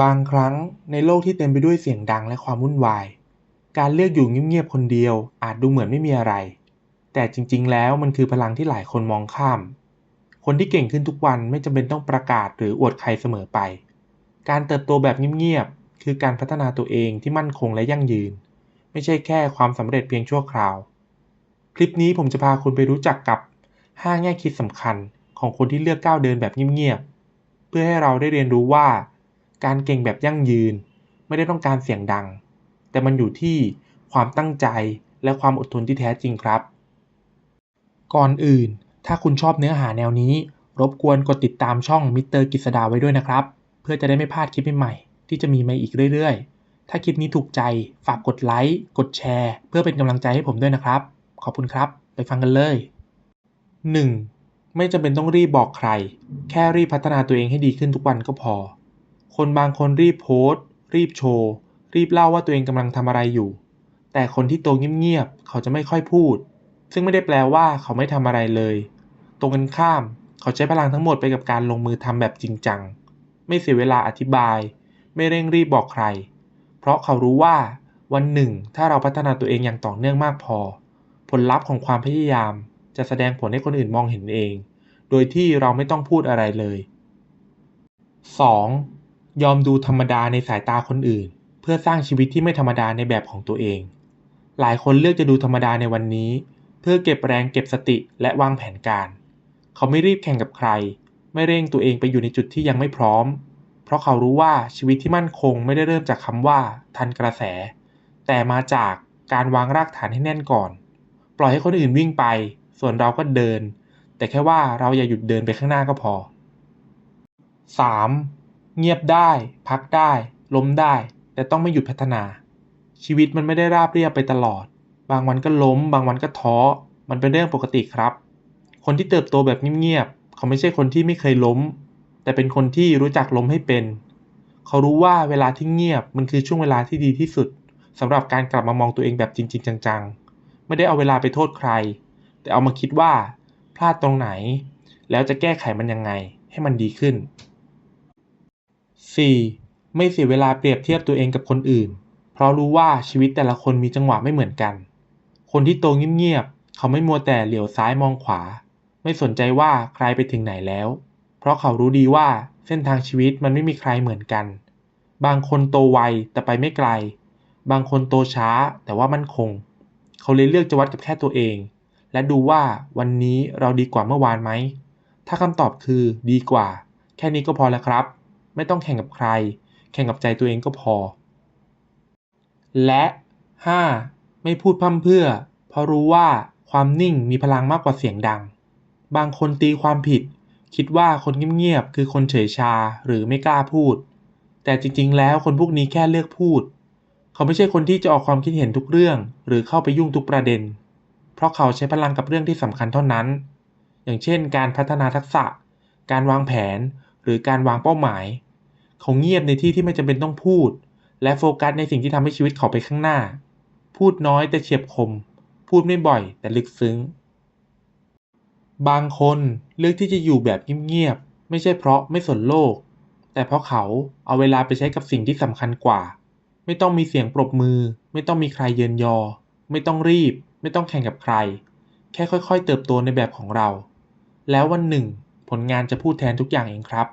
บางครั้งในโลกที่เต็มไปด้วยเสียงดังและความวุ่นวาย การเลือกอยู่เงียบๆคนเดียวอาจดูเหมือนไม่มีอะไร แต่จริง ๆ แล้วมันคือพลังที่หลายคนมองข้าม คนที่เก่งขึ้นทุกวันไม่จำเป็นต้องประกาศหรืออวดใครเสมอไป การเติบโตแบบเงียบๆคือการพัฒนาตัวเองที่มั่นคงและยั่งยืน ไม่ใช่แค่ความสำเร็จเพียงชั่วคราว คลิปนี้ผมจะพาคุณไปรู้จักกับ 5 แง่คิดสำคัญของคนที่เลือกก้าวเดินแบบเงียบๆเพื่อให้เราได้เรียนรู้ว่า การเก่งแบบยั่งยืน ไม่ได้ต้องการเสียงดัง แต่มันอยู่ที่ความตั้งใจและความอดทนที่แท้จริงครับ ก่อนอื่น ถ้าคุณชอบเนื้อหาแนวนี้ รบกวนกดติดตามช่องมิสเตอร์กิษดาไว้ด้วยนะครับ เพื่อจะได้ไม่พลาดคลิปใหม่ๆที่จะมีมาอีกเรื่อยๆ ถ้าคลิปนี้ถูกใจฝากกดไลค์กดแชร์ เพื่อเป็นกำลังใจให้ผมด้วยนะครับ ขอบคุณครับ ไปฟังกันเลย 1. ไม่จำเป็นต้องรีบบอกใคร แค่รีบพัฒนาตัวเองให้ดีขึ้นทุกวันก็พอ คนบางคนรีบโพสต์ รีบโชว์ รีบเล่าว่าตัวเองกำลังทำอะไรอยู่ แต่คนที่โตเงียบๆ เขาจะไม่ค่อยพูด ซึ่งไม่ได้แปลว่าเขาไม่ทำอะไรเลย ตรงกันข้าม เขาใช้พลังทั้งหมดไปกับการลงมือทำแบบจริงจัง ไม่เสียเวลาอธิบาย ไม่เร่งรีบบอกใคร เพราะเขารู้ว่าวันหนึ่ง ถ้าเราพัฒนาตัวเองอย่างต่อเนื่องมากพอ ผลลัพธ์ของความพยายาม จะแสดงผลให้คนอื่นมองเห็นเอง โดยที่เราไม่ต้องพูดอะไรเลย 2. ยอมดูธรรมดาในสายตาคนอื่น เพื่อสร้างชีวิตที่ไม่ธรรมดาในแบบของตัวเอง หลายคนเลือกจะดูธรรมดาในวันนี้ เพื่อเก็บแรงเก็บสติและวางแผนการ เขาไม่รีบแข่งกับใคร ไม่เร่งตัวเองไปอยู่ในจุดที่ยังไม่พร้อม เพราะเขารู้ว่าชีวิตที่มั่นคงไม่ได้เริ่มจากคำว่า ทันกระแส แต่มาจากการวางรากฐานให้แน่นก่อน ปล่อยให้คนอื่นวิ่งไป ส่วนเราก็เดิน แต่แค่ว่าเราอย่าหยุดเดินไปข้างหน้าก็พอ 3. เงียบได้ พักได้ ล้มได้ แต่ต้องไม่หยุดพัฒนา ชีวิตมันไม่ได้ราบเรียบไปตลอด บางวันก็ล้ม บางวันก็ท้อ มันเป็นเรื่องปกติครับ คนที่เติบโตแบบเงียบๆเขาไม่ใช่คนที่ไม่เคยล้ม แต่เป็นคนที่รู้จักล้มให้เป็น เขารู้ว่าเวลาที่เงียบมันคือช่วงเวลาที่ดีที่สุดสำหรับการกลับมามองตัวเองแบบจริง ๆ จังๆ ไม่ได้เอาเวลาไปโทษใคร แต่เอามาคิดว่า พลาดตรงไหน แล้วจะแก้ไขมันยังไงให้มันดีขึ้น 4. ไม่เสียเวลาเปรียบเทียบตัวเองกับคนอื่น เพราะรู้ว่าชีวิตแต่ละคนมีจังหวะไม่เหมือนกัน คนที่โตเงียบๆเขาไม่มัวแต่เหลียวซ้ายมองขวา ไม่สนใจว่าใครไปถึงไหนแล้ว เพราะเขารู้ดีว่าเส้นทางชีวิตมันไม่มีใครเหมือนกัน บางคนโตไวแต่ไปไม่ไกล บางคนโตช้าแต่ว่ามั่นคง เขาเลยเลือกจะวัดกับแค่ตัวเอง และดูว่าวันนี้เราดีกว่าเมื่อวานไหม ถ้าคำตอบคือดีกว่า แค่นี้ก็พอแล้วครับ ไม่ต้องแข่งกับใคร แข่งกับใจตัวเองก็พอ และ 5. ไม่พูดพร่ำเพื่อ เพราะรู้ว่าความนิ่งมีพลังมากกว่าเสียงดัง บางคนตีความผิด คิดว่าคนเงียบๆคือคนเฉยชาหรือไม่กล้าพูด แต่จริงๆ แล้วคนพวกนี้แค่เลือกพูด เขาไม่ใช่คนที่จะออกความคิดเห็นทุกเรื่อง หรือเข้าไปยุ่งทุกประเด็น เพราะเขาใช้พลังกับเรื่องที่สำคัญเท่านั้น อย่างเช่น การพัฒนาทักษะ การวางแผน หรือการวางเป้าหมาย เขาเงียบในที่ที่ไม่จำเป็นต้องพูด และโฟกัสในสิ่งที่ทำให้ชีวิตเขาไปข้างหน้า พูดน้อยแต่เฉียบคม พูดไม่บ่อยแต่ลึกซึ้ง บางคนเลือกที่จะอยู่แบบเงียบๆไม่ใช่เพราะไม่สนโลก แต่เพราะเขาเอาเวลาไปใช้กับสิ่งที่สำคัญกว่า ไม่ต้องมีเสียงปรบมือ ไม่ต้องมีใครเยินยอ ไม่ต้องรีบ ไม่ต้องแข่งกับใคร แค่ค่อยๆ เติบโตในแบบของเรา แล้ววันหนึ่ง ผลงานจะพูดแทนทุกอย่างเองครับ